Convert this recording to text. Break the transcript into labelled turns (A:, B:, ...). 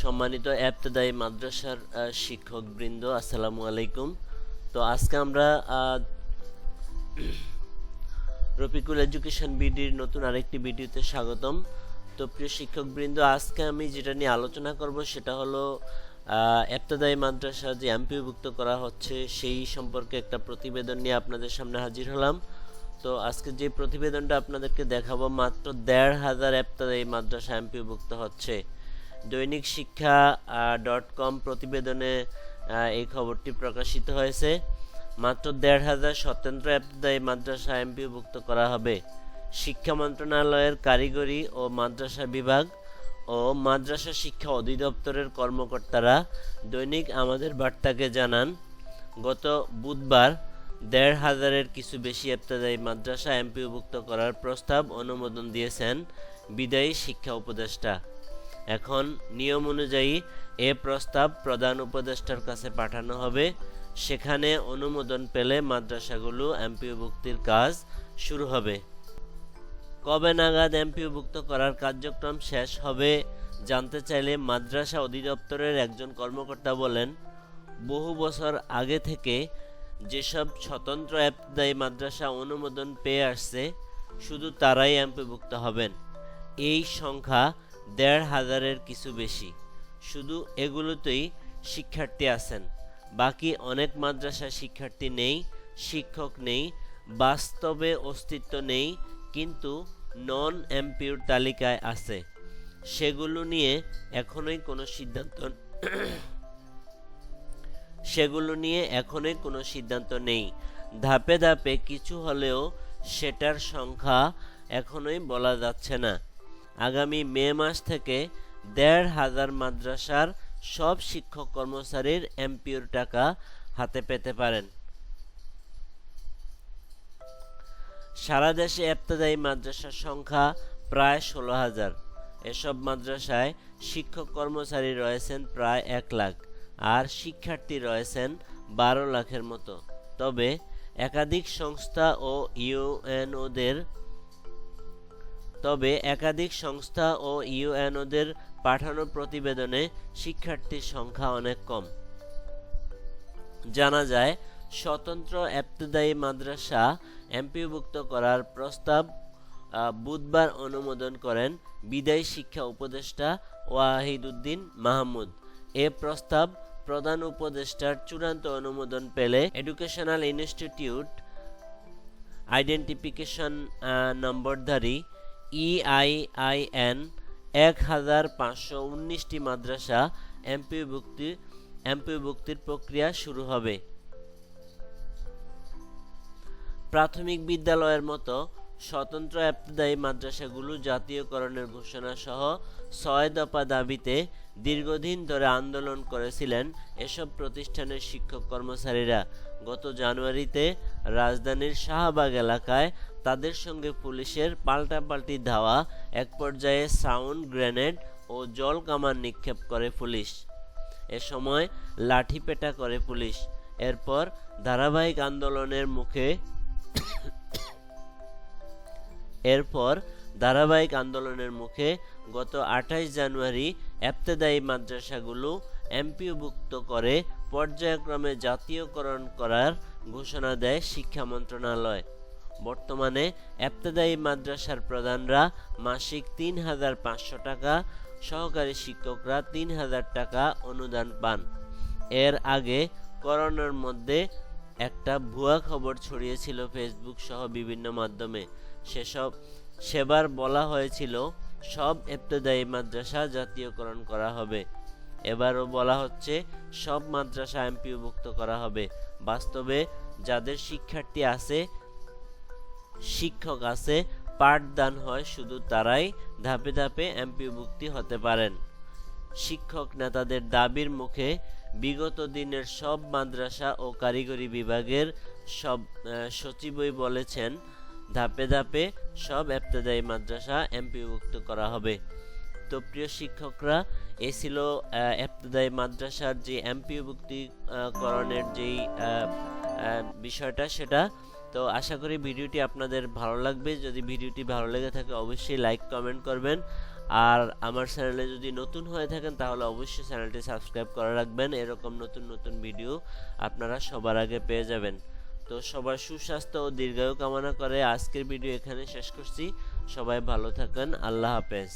A: সম্মানিত এফতেদায়ী মাদ্রাসার শিক্ষকবৃন্দ, আসসালামু আলাইকুম। তো আজকে আমরা রফিকুল এডুকেশন বিডির নতুন আরেকটি ভিডিওতে স্বাগতম। তো প্রিয় শিক্ষকবৃন্দ, আজকে আমি যেটা নিয়ে আলোচনা করব সেটা হলো এফতেদায়ী মাদ্রাসা যে এমপিভুক্ত করা হচ্ছে সেই সম্পর্কে একটা প্রতিবেদন নিয়ে আপনাদের সামনে হাজির হলাম। তো আজকে যে প্রতিবেদনটা আপনাদেরকে দেখাবো, মাত্র দেড় হাজার এফতেদায়ী মাদ্রাসা এমপিভুক্ত হচ্ছে। দৈনিক শিক্ষা ডট কম প্রতিবেদনে এই খবরটি প্রকাশিত হয়েছে। মাত্র দেড় হাজার স্বতন্ত্র এফতেদায়ী মাদ্রাসা এমপিভুক্ত করা হবে। শিক্ষা মন্ত্রণালয়ের কারিগরি ও মাদ্রাসা বিভাগ ও মাদ্রাসা শিক্ষা অধিদপ্তরের কর্মকর্তারা দৈনিক আমাদের বার্তাকে জানান, গত বুধবার দেড় হাজারের কিছু বেশি এফতেদায়ী মাদ্রাসা এমপিভুক্ত করার প্রস্তাব অনুমোদন দিয়েছেন বিদায়ী শিক্ষা উপদেষ্টা। এখন নিয়ম অনুযায়ী এ প্রস্তাব প্রধান উপদেষ্টার কাছে পাঠানো হবে। সেখানে অনুমোদন পেলে মাদ্রাসাগুলো এমপিওভুক্তির কাজ শুরু হবে। কবে নাগাদ এমপিওভুক্ত করার কার্যক্রম শেষ হবে জানতে চাইলে মাদ্রাসা অধিদপ্তরের একজন কর্মকর্তা বলেন, বহু বছর আগে থেকে যেসব স্বতন্ত্র এফদায়ী মাদ্রাসা অনুমোদন পেয়ে আসছে, শুধু তারাই এমপিভুক্ত হবেন। এই সংখ্যা দেড় হাজারের কিছু বেশি। শুধু এগুলোতেই শিক্ষার্থী আছেন। বাকি অনেক মাদ্রাসা শিক্ষার্থী নেই, শিক্ষক নেই, বাস্তবে অস্তিত্ব নেই, কিন্তু নন এমপিউর তালিকায় আছে। সেগুলো নিয়ে এখনোই কোনো সিদ্ধান্ত সেগুলো নিয়ে এখনই কোনো সিদ্ধান্ত নেই। ধাপে ধাপে কিছু হলেও সেটার সংখ্যা এখনই বলা যাচ্ছে না। আগামী মে মাস থেকে দেড় হাজার মাদ্রাসার সব শিক্ষক কর্মচারীর এমপিওর টাকা হাতে পেতে পারেন। সারা দেশে এফতেদায়ী মাদ্রাসার সংখ্যা প্রায় ষোলো হাজার। এসব মাদ্রাসায় শিক্ষক কর্মচারী রয়েছেন প্রায় এক লাখ আর শিক্ষার্থী রয়েছেন বারো লাখের মতো। তবে একাধিক সংস্থা ও ইউএনওদের তবে একাধিক সংস্থা ও ইউএনওদের পাঠানো প্রতিবেদনে শিক্ষার্থীর সংখ্যা অনেক কম। জানা যায়, স্বতন্ত্র এফতেদায়ী মাদ্রাসা এমপিভুক্ত করার প্রস্তাব বুধবার অনুমোদন করেন বিদায়ী শিক্ষা উপদেষ্টা ওয়াহিদুদ্দিন মাহমুদ। এ প্রস্তাব প্রধান উপদেষ্টার চূড়ান্ত অনুমোদন পেলে এডুকেশনাল ইনস্টিটিউট আইডেন্টিফিকেশন নম্বরধারী ইআইআইএন এক হাজার পাঁচশো উনিশটি মাদ্রাসা এমপিভুক্তি এমপিভুক্তির প্রক্রিয়া শুরু হবে। প্রাথমিক বিদ্যালয়ের মতো স্বতন্ত্র এফতেদায়ী মাদ্রাসাগুলো জাতীয়করণের ঘোষণা সহ ছয় দফা দাবিতে দীর্ঘদিন ধরে আন্দোলন করেছিলেন এসব প্রতিষ্ঠানের শিক্ষক কর্মচারীরা। গত জানুয়ারিতে রাজধানীর শাহবাগ এলাকায় তাদের সঙ্গে পুলিশের পাল্টাপাল্টি ধাওয়া, এক পর্যায়ে সাউন্ড গ্রেনেড ও জল কামান নিক্ষেপ করে পুলিশ। এ সময় লাঠিপেটা করে পুলিশ। এরপর ধারাবাহিক আন্দোলনের মুখে এরপর ধারাবাহিক আন্দোলনের মুখে গত আঠাশ জানুয়ারি এফতেদায়ী মাদ্রাসাগুলো এমপিওভুক্ত করে পর্যায়ক্রমে জাতীয়করণ করার ঘোষণা দেয় শিক্ষা মন্ত্রণালয়। বর্তমানে এফতেদায়ী মাদ্রাসার প্রধানরা মাসিক তিন হাজার পাঁচশো টাকা, সহকারী শিক্ষকরা তিন হাজার টাকা অনুদান পান। এর আগে করোনার মধ্যে একটা ভুয়া খবর ছড়িয়েছিল ফেসবুক সহ বিভিন্ন মাধ্যমে। সেসব সেবার বলা হয়েছিল, সব এফতেদায়ী মাদ্রাসা জাতীয়করণ করা হবে। এবারও বলা হচ্ছে, সব মাদ্রাসা এমপিওভুক্ত করা হবে। বাস্তবে যাদের শিক্ষার্থী আছে শিক্ষক আছে পাঠদান হয় শুধু তারাই ধাপে ধাপে এমপিভুক্তি হতে পারেন। শিক্ষক নেতাদের দাবির মুখে বিগত দিনের সব মাদ্রাসা ও কারিগরি বিভাগের সব সচিবই বলেছেন ধাপে ধাপে সব এফতেদায়ী মাদ্রাসা এমপিভুক্ত করা হবে। তো প্রিয় শিক্ষকরা এ ছিল আহ, এফতেদায়ী মাদ্রাসার যে এমপিভুক্তি করণের যেই বিষয়টা সেটা তো আশা করি ভিডিওটি আপনাদের ভালো লাগবে। যদি ভিডিওটি ভালো লেগে থাকে, অবশ্যই লাইক, কমেন্ট করবেন। আর আমার চ্যানেলে যদি নতুন হয়ে থাকেন, তাহলে অবশ্যই চ্যানেলটি সাবস্ক্রাইব করে রাখবেন। এরকম নতুন নতুন ভিডিও আপনারা সবার আগে পেয়ে যাবেন। তো সবার সুস্বাস্থ্য ও দীর্ঘায়ু কামনা করে আজকের ভিডিও এখানে শেষ করছি। সবাই ভালো থাকেন। আল্লাহ হাফেজ।